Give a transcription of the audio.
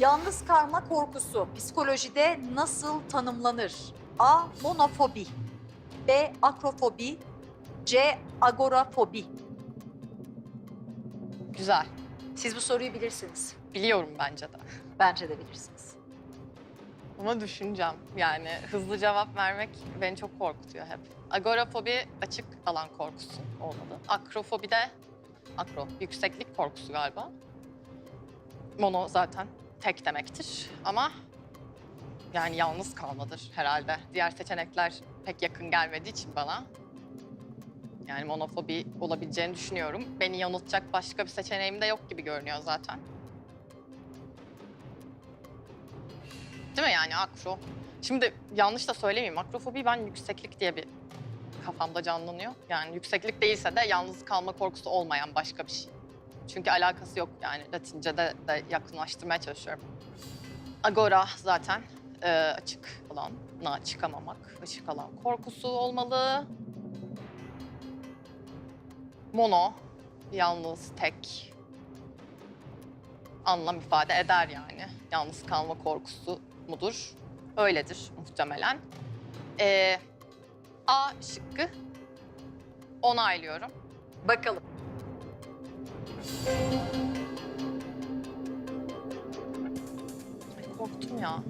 Yalnız kalma korkusu psikolojide nasıl tanımlanır? A. Monofobi B. Akrofobi C. Agorafobi Güzel. Siz bu soruyu bilirsiniz. Biliyorum bence de. Bence de bilirsiniz. Ama düşüneceğim. Yani hızlı cevap vermek beni çok korkutuyor hep. Agorafobi açık alan korkusu olmalı. Akrofobi de akro, yükseklik korkusu galiba. Mono zaten tek demektir ama yani yalnız kalmadır herhalde. Diğer seçenekler pek yakın gelmediği için bana. Yani monofobi olabileceğini düşünüyorum. Beni yanıltacak başka bir seçeneğim de yok gibi görünüyor zaten. Değil mi yani akro? Şimdi yanlış da söylemeyeyim. Akrofobi ben yükseklik diye bir kafamda canlanıyor. Yani yükseklik değilse de yalnız kalma korkusu olmayan başka bir şey. Çünkü alakası yok yani Latince'de de yakınlaştırmaya çalışıyorum. Agora zaten e, açık alana çıkamamak, açık alan korkusu olmalı. Mono, yalnız, tek anlam ifade eder yani. Yalnız kalma korkusu mudur? Öyledir muhtemelen. Ee, A şıkkı onaylıyorum. Bakalım. Korktum ya.